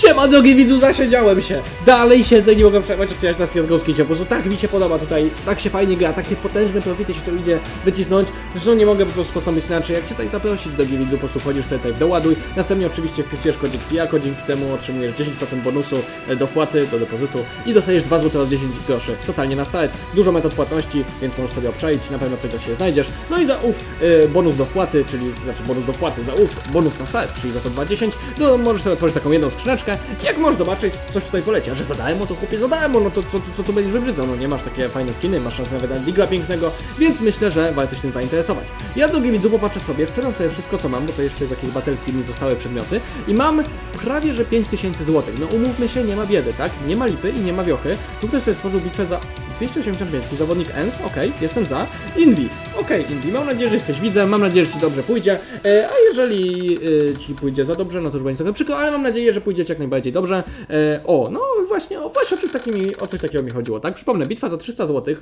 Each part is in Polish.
Siema drogi widzu, zasiedziałem się. Dalej siedzę, nie mogę przerwać otwierać na CSGO się. Po prostu tak mi się podoba tutaj, tak się fajnie gra, takie potężne profity się to idzie wycisnąć. Zresztą nie mogę po prostu postanowić inaczej, jak cię tutaj zaprosić, drogi widzu, po prostu wchodzisz sobie tutaj w doładuj. Następnie oczywiście wpisujesz kodzik FIAKO, dzięki temu otrzymujesz 10% bonusu e, do wpłaty, do depozytu i dostajesz 2 zł oraz 10 groszy. Totalnie na start, dużo metod płatności, więc możesz sobie obczaić, na pewno coś dla siebie znajdziesz. No i za ów e, bonus do wpłaty, czyli, znaczy bonus do wpłaty, za ów bonus na start, czyli za to 2,10, no możesz sobie otworzyć taką jedną skrzyneczkę jak możesz zobaczyć, coś tutaj poleci, a że zadałem, to chłopie zadałem, no to co, co, co tu będziesz wybrzydzał, no nie masz takie fajne skiny, masz szansę nawet na digla pięknego, więc myślę, że warto się tym zainteresować. Ja drugi widzu popatrzę sobie, wczytam sobie wszystko co mam, bo to jeszcze jest jakieś batelki mi zostały przedmioty i mam prawie, że 5000 zł. No umówmy się, nie ma biedy, tak? Nie ma lipy i nie ma wiochy. Tu ktoś sobie stworzył bitwę za 285, zawodnik ENS, okej, jestem za. Invi, okej, Invi, mam nadzieję, że jesteś widzem, mam nadzieję, że Ci dobrze pójdzie, e, a jeżeli e, Ci pójdzie za dobrze, no to już będzie trochę przykro, ale mam nadzieję, że pójdzie Ci jak najbardziej dobrze. E, o, no właśnie, o, właśnie o takimi, o coś takiego mi chodziło, tak? Przypomnę, bitwa za 300 zł,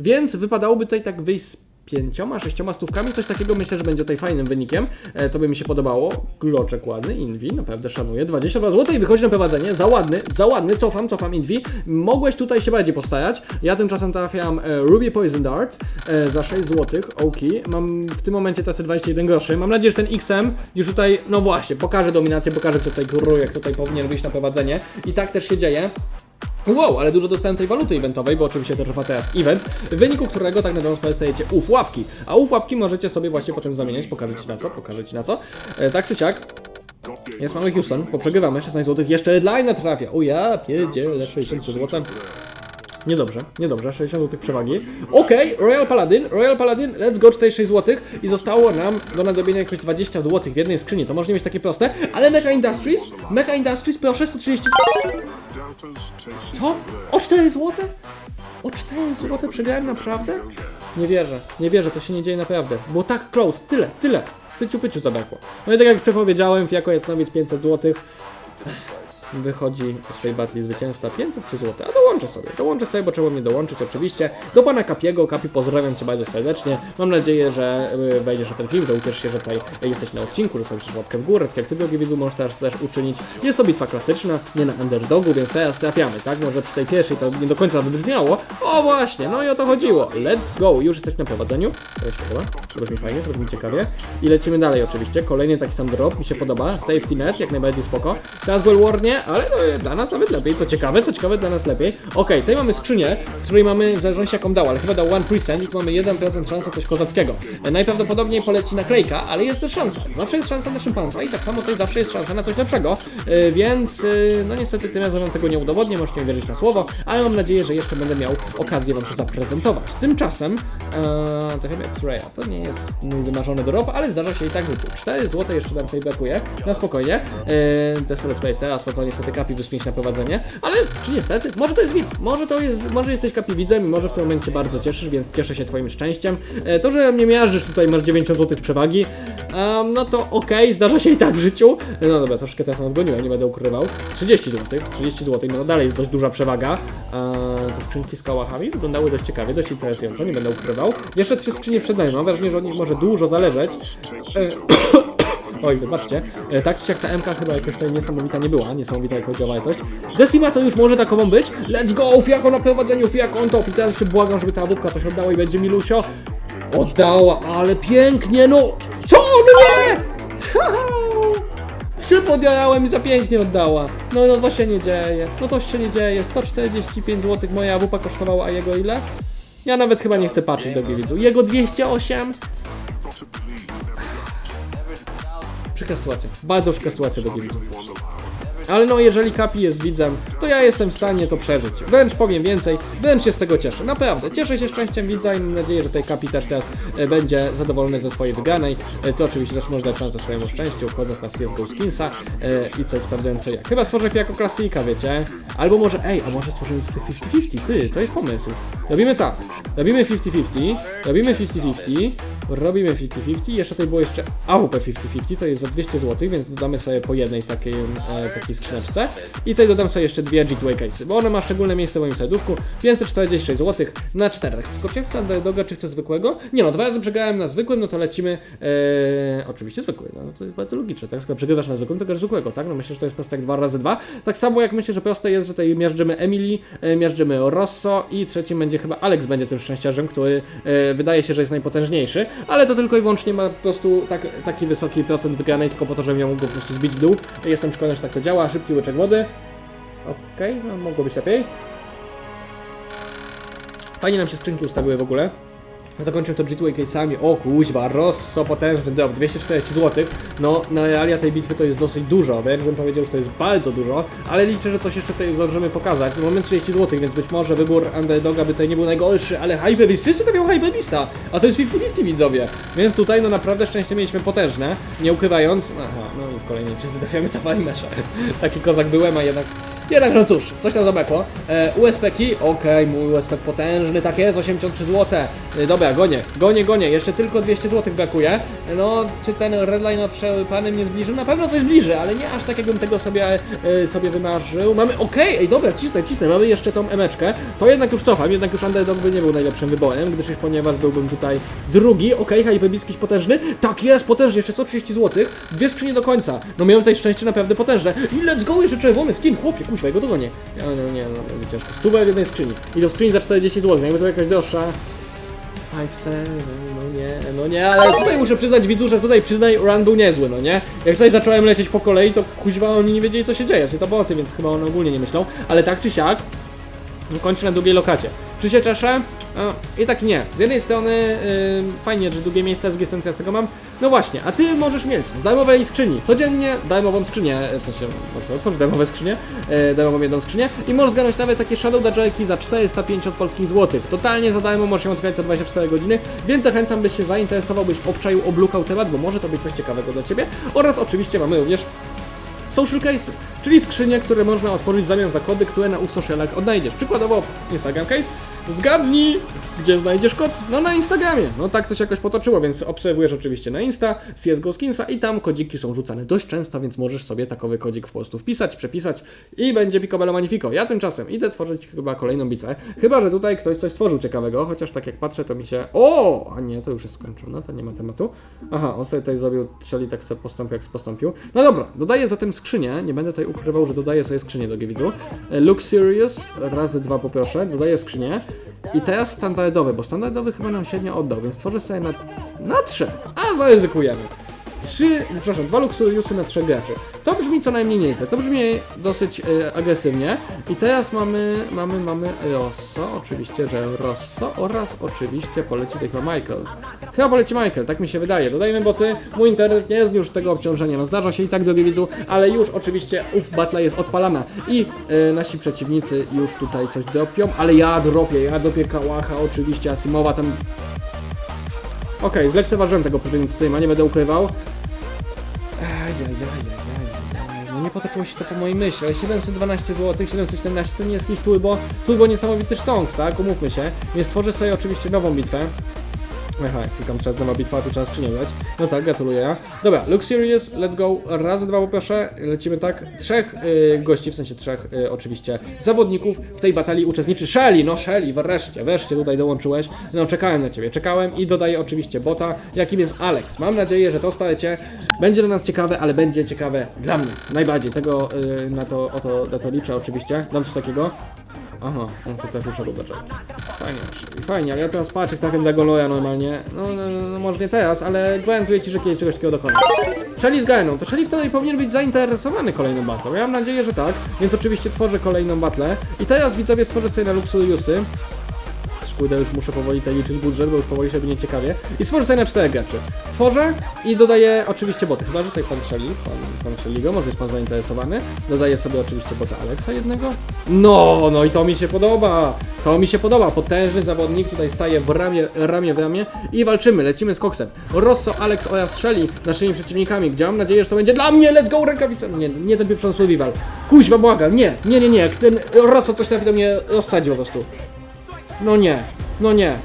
więc wypadałoby tutaj tak wyjść pięcioma, sześcioma stówkami, coś takiego myślę, że będzie tutaj fajnym wynikiem. E, to by mi się podobało. Gloczek ładny, Invi, naprawdę szanuję. 22 zł i wychodzi na prowadzenie. Za ładny, za ładny, cofam, cofam Invi. Mogłeś tutaj się bardziej postarać. Ja tymczasem trafiam e, Ruby Poison Dart e, za 6 zł. Oki. Mam w tym momencie tacy 21 groszy. Mam nadzieję, że ten XM już tutaj, no właśnie, pokaże dominację, pokaże kto tutaj góruje, kto tutaj powinien wyjść na prowadzenie. I tak też się dzieje. Wow, ale dużo dostałem tej waluty eventowej, bo oczywiście to trwa teraz event, w wyniku którego tak na dobrą sprawę dostajecie uf łapki. A uf łapki możecie sobie właśnie potem zamieniać, pokażę Ci na co, pokażę Ci na co. E, tak czy siak, jest mamy Houston, poprzegrywamy, 16 zł, jeszcze headline trafia. O ja, pierdzielę, 63 zł. Niedobrze, niedobrze, 60 zł przewagi. Okej, Royal Paladin, Royal Paladin, let's go, 46 zł i zostało nam do nadobienia jakoś 20 zł w jednej skrzyni, to może nie być takie proste, ale Mecha Industries, Mecha Industries, proszę, 130 co? O 4 zł? O 4 zł przegrałem naprawdę? Nie wierzę, nie wierzę, to się nie dzieje naprawdę. Było tak close, tyle, tyle. Pyciu, pyciu zabrakło. No i tak jak już przepowiedziałem, Fiako Jasnowiec 500 zł. Wychodzi z tej batli zwycięzca 503 zł, a dołączę sobie, dołączę sobie, bo trzeba mnie dołączyć oczywiście do pana Kapiego. Kapi, pozdrawiam Cię bardzo serdecznie. Mam nadzieję, że y, wejdziesz na ten film, że ucieszysz się, że tutaj jesteś na odcinku, zostawisz też łapkę w górę, tak jak Ty, drogi widzu, możesz też, też uczynić. Jest to bitwa klasyczna, nie na underdogu, więc teraz trafiamy, tak? Może przy tej pierwszej to nie do końca wybrzmiało. O właśnie, no i o to chodziło. Let's go, już jesteś na prowadzeniu. To się podoba, to brzmi fajnie, to brzmi ciekawie. I lecimy dalej oczywiście, kolejny taki sam drop, mi się podoba. Safety net, jak najbardziej spoko. Teraz Well War ale no, dla nas nawet lepiej. Co ciekawe, co ciekawe, dla nas lepiej. Okej, tutaj mamy skrzynię, w której mamy, w zależności jaką dał, ale chyba dał 1% i tu mamy 1% szansy coś kozackiego. E, Najprawdopodobniej poleci naklejka, ale jest też szansa. Zawsze jest szansa na szympansa i tak samo tutaj zawsze jest szansa na coś lepszego. E, Więc, e, no niestety tym razem wam tego nie udowodnię, możecie mi wierzyć na słowo, ale mam nadzieję, że jeszcze będę miał okazję wam to zaprezentować. Tymczasem, e, to chyba X-Raya, to nie jest mój wymarzony drop, ale zdarza się i tak wyciąć. 4 zł jeszcze nam tutaj brakuje, na spokojnie. E, Desole Space teraz, no to niestety kapi wyśmieć na prowadzenie, ale czy niestety, może to jest widz, może to jest, może jesteś kapi widzem i może w tym momencie bardzo cieszysz, więc cieszę się twoim szczęściem. E, to, że mnie miażdżysz tutaj, masz 90 zł przewagi, no to okej, zdarza się i tak w życiu. No dobra, troszkę teraz nadgoniłem, nie będę ukrywał. 30 zł, 30 zł, no dalej jest dość duża przewaga. E, te skrzynki z kałachami wyglądały dość ciekawie, dość interesująco, nie będę ukrywał. Jeszcze trzy skrzynie przed nami, mam wrażenie, że od nich może dużo zależeć. E, Oj, wybaczcie. E, tak czy jak ta MK chyba jakoś tutaj niesamowita nie była, niesamowita jak chodzi o wartość. Decima to już może takową być. Let's go! Fiako na prowadzeniu, Fiako on top. I teraz się błagam, żeby ta wódka coś oddała i będzie Milusio. Oddała, ale pięknie, no! Co? No nie! się podjarałem i za pięknie oddała. No, no to się nie dzieje. No to się nie dzieje. 145 zł moja AWP kosztowała, a jego ile? Ja nawet chyba nie chcę patrzeć do widzu. Jego 208. Şu kasıtlı atayım. Bazı hoş kasıtlı atayım. Ale no, jeżeli Kapi jest widzem, to ja jestem w stanie to przeżyć. Wręcz powiem więcej, wręcz się z tego cieszę. Naprawdę, cieszę się szczęściem widza i mam nadzieję, że tej Kapi też teraz e, będzie zadowolony ze swojej wygranej. E, to oczywiście też można dać szansę swojemu szczęściu, wchodząc na CSGO Skinsa e, i tutaj sprawdzając co jak. Chyba stworzę jako klasika, wiecie? Albo może, ej, a może stworzymy z tych 50-50, ty, to jest pomysł. Robimy tak, robimy 50-50, robimy 50-50, robimy 50-50, jeszcze tutaj było jeszcze AWP 50-50, to jest za 200 zł, więc dodamy sobie po jednej takiej, e, takiej skrzyneczce. I tutaj dodam sobie jeszcze dwie G2A case'y, bo ona ma szczególne miejsce w moim serduszku. 546 zł na czterech. Tylko czy ja chcę underdoga, czy chcę zwykłego? Nie no, dwa razy przegrałem na zwykłym, no to lecimy. E, oczywiście zwykły, no to jest bardzo logiczne, tak? Skoro przegrywasz na zwykłym, to grasz zwykłego, tak? No myślę, że to jest proste jak 2 razy 2. Tak samo jak myślę, że proste jest, że tutaj miażdżymy Emily, e, miażdżymy Rosso i trzecim będzie chyba Alex będzie tym szczęściarzem, który e, wydaje się, że jest najpotężniejszy, ale to tylko i wyłącznie ma po prostu tak, taki wysoki procent wygranej tylko po to, żebym ją mógł go po prostu zbić w dół. Jestem przekonany, że tak to działa. Szybki łyczek wody. Okej, no mogło być lepiej. Fajnie nam się skrzynki ustawiły w ogóle. Zakończę to G2 case'ami. O kuźwa, Rosso potężny drop, 240 zł. No, na realia tej bitwy to jest dosyć dużo, wręcz bym powiedział, że to jest bardzo dużo, ale liczę, że coś jeszcze tutaj zdążymy pokazać. No, mamy 30 zł, więc być może wybór underdoga by tutaj nie był najgorszy, ale Hyperbeast, wszyscy stawiają Hyperbeasta, a to jest 50-50 widzowie. Więc tutaj no naprawdę szczęście mieliśmy potężne, nie ukrywając. Aha, no i w kolejnej wszyscy trafiamy cofali mesza. Taki kozak byłem, a jednak jednak no cóż, coś tam zabrakło. E, USP-ki, okej, mój USP potężny, tak jest, 83 zł. E, dobra, gonię, gonię, gonię, jeszcze tylko 200 zł brakuje. E, no, czy ten redline przełapany mnie zbliżył? Na pewno coś zbliży, ale nie aż tak, jakbym tego sobie, e, sobie wymarzył. Mamy, okej, ej, dobra, cisnę, cisnę, mamy jeszcze tą emeczkę. To jednak już cofam, jednak już underdog by nie był najlepszym wyborem, gdyż ponieważ byłbym tutaj drugi. Okej, okay, Hyperbickiś potężny. Tak jest, potężny, jeszcze 130 zł. Dwie skrzynie do końca. No miałem tutaj szczęście naprawdę potężne. I let's go, jeszcze czerwony skin, chłopie, kuźwa, jego dogonię. Ja, no nie, no będzie ciężko. Stówę w jednej skrzyni. I do skrzyni za 40 zł, jakby to jakaś droższa. 5, 7, no nie, no nie, ale tutaj muszę przyznać widzu, że tutaj przyznaj run był niezły, no nie? Jak tutaj zacząłem lecieć po kolei, to kuźwa oni nie wiedzieli co się dzieje, czy to boty, więc chyba one ogólnie nie myślą, ale tak czy siak, no, kończę na drugiej lokacie. Czy się cieszę? No, I tak nie. Z jednej strony yy, fajnie, że drugie miejsce, z drugiej strony ja z tego mam. No właśnie, a ty możesz mieć z darmowej skrzyni codziennie darmową skrzynię, w sensie możesz otworzyć darmowe skrzynie, yy, darmową jedną skrzynię i możesz zgarnąć nawet takie Shadow Dajarki za 450 polskich złotych. Totalnie za darmo możesz ją otwierać co 24 godziny, więc zachęcam, byś się zainteresował, byś obczaił, oblukał temat, bo może to być coś ciekawego dla Ciebie. Oraz oczywiście mamy również Social Case, czyli skrzynie, które można otworzyć w zamian za kody, które na ów socialach odnajdziesz. Przykładowo Instagram Case. Zgadnij, gdzie znajdziesz kod? No na Instagramie. No tak to się jakoś potoczyło, więc obserwujesz oczywiście na Insta, CSGO Skinsa i tam kodziki są rzucane dość często, więc możesz sobie takowy kodzik po prostu wpisać, przepisać i będzie Picobello Magnifico. Ja tymczasem idę tworzyć chyba kolejną bitwę. Chyba, że tutaj ktoś coś stworzył ciekawego, chociaż tak jak patrzę, to mi się... O! A nie, to już jest skończone, to nie ma tematu. Aha, on sobie tutaj zrobił, czyli tak sobie postąpił, jak postąpił. No dobra, dodaję zatem skrzynię, nie będę tutaj ukrywał, że dodaję sobie skrzynię do Gwidu. Look Serious, razy dwa poproszę, dodaję skrzynię. I teraz standardowy, bo standardowy chyba nam średnio oddał, więc tworzę sobie na, na trzech, a zaryzykujemy. Trzy, przepraszam, dwa Luxuriusy na trzech graczy. To brzmi co najmniej nieźle, to brzmi dosyć e, agresywnie. I teraz mamy, mamy, mamy Rosso, oczywiście, że Rosso oraz oczywiście poleci chyba Michael. Chyba poleci Michael, tak mi się wydaje. Dodajmy boty, mój internet nie zniósł tego obciążenia, no zdarza się i tak, drogi widzu, ale już oczywiście ów battle jest odpalana i e, nasi przeciwnicy już tutaj coś dropią, ale ja dropię, ja dropię Kałacha, oczywiście Asimowa tam Okej, okay, zlekceważyłem tego streama, nie będę ukrywał. No nie potoczyło się to po mojej myśli, ale 712 zł, 717 to nie jest jakiś turbo, turbo niesamowity sztonks, tak? Umówmy się. Więc tworzę sobie oczywiście nową bitwę. Aha, klikam teraz nowa bitwa, tu trzeba skrzynię dać. No tak, gratuluję. Dobra, look serious, let's go. Raz, dwa poproszę. Lecimy tak. Trzech y, gości, w sensie trzech y, oczywiście zawodników w tej batalii uczestniczy. Shelly, no Shelly, wreszcie, wreszcie tutaj dołączyłeś. No czekałem na ciebie, czekałem i dodaję oczywiście bota, jakim jest Alex. Mam nadzieję, że to starcie będzie dla nas ciekawe, ale będzie ciekawe dla mnie. Najbardziej, tego y, na, to, o to, na to liczę oczywiście. Dam coś takiego. Aha, on sobie też muszę zaczął. Fajnie, fajnie, ale ja teraz patrzę trafię dla Goloja normalnie. No, no, no, no może nie teraz, ale gwarantuję ci, że kiedyś czegoś takiego dokona. Shelly z Gaeną, to Shelly wtedy powinien być zainteresowany kolejną battlą. Ja mam nadzieję, że tak, więc oczywiście tworzę kolejną battlę. I teraz widzowie stworzę sobie na Luxuriusy. Kurde, już muszę powoli tutaj liczyć budżet, bo już powoli się będzie ciekawie. I stworzę sobie na 4 graczy. Tworzę i dodaję oczywiście boty. Chyba, że tutaj pan Shelly, pan, pan Shelly go, może jest pan zainteresowany. Dodaję sobie oczywiście bota Alexa jednego. No, no i to mi się podoba. To mi się podoba. Potężny zawodnik tutaj staje w ramię, ramię w ramię i walczymy. Lecimy z Coxem. Rosso, Alex oraz Shelly naszymi przeciwnikami, gdzie mam nadzieję, że to będzie dla mnie. Let's go, rękawica. Nie, nie ten pieprzony survival. Kuźwa, błagam. Nie, nie, nie, nie. Ten Rosso coś trafi do mnie rozsadzi po prostu. No nie, no nie.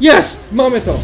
Jest! Mamy to!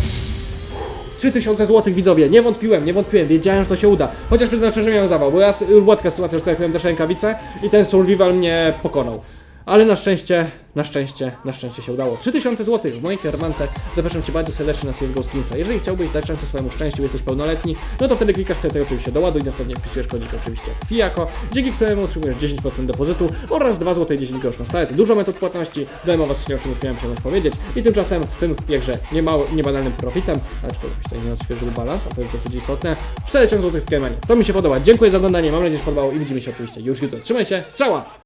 3000 zł widzowie, nie wątpiłem, nie wątpiłem, wiedziałem, że to się uda. Chociaż przyznam szczerze, że miałem zawał, bo ja s- już była taka sytuacja, że trafiłem też rękawice i ten survival mnie pokonał. Ale na szczęście, na szczęście, na szczęście się udało. 3000 zł w mojej kiermance. Zapraszam Cię bardzo serdecznie na CSGO Skinsa. Jeżeli chciałbyś dać szansę swojemu szczęściu, jesteś pełnoletni, no to wtedy klikasz sobie tutaj oczywiście do ładu i następnie wpisujesz kodzik oczywiście FIAKO, dzięki któremu otrzymujesz 10% depozytu oraz 2 zł 10 groszy na start. Dużo metod płatności, darmowa skrzynia, o czym miałem się powiedzieć. I tymczasem z tym jakże niemały, niebanalnym profitem, aczkolwiek tutaj nie odświeżył balans, a to jest dosyć istotne, 4000 zł w Kemanie. To mi się podoba. Dziękuję za oglądanie, mam nadzieję, że podobało i widzimy się oczywiście już jutro. Trzymaj się, strzała!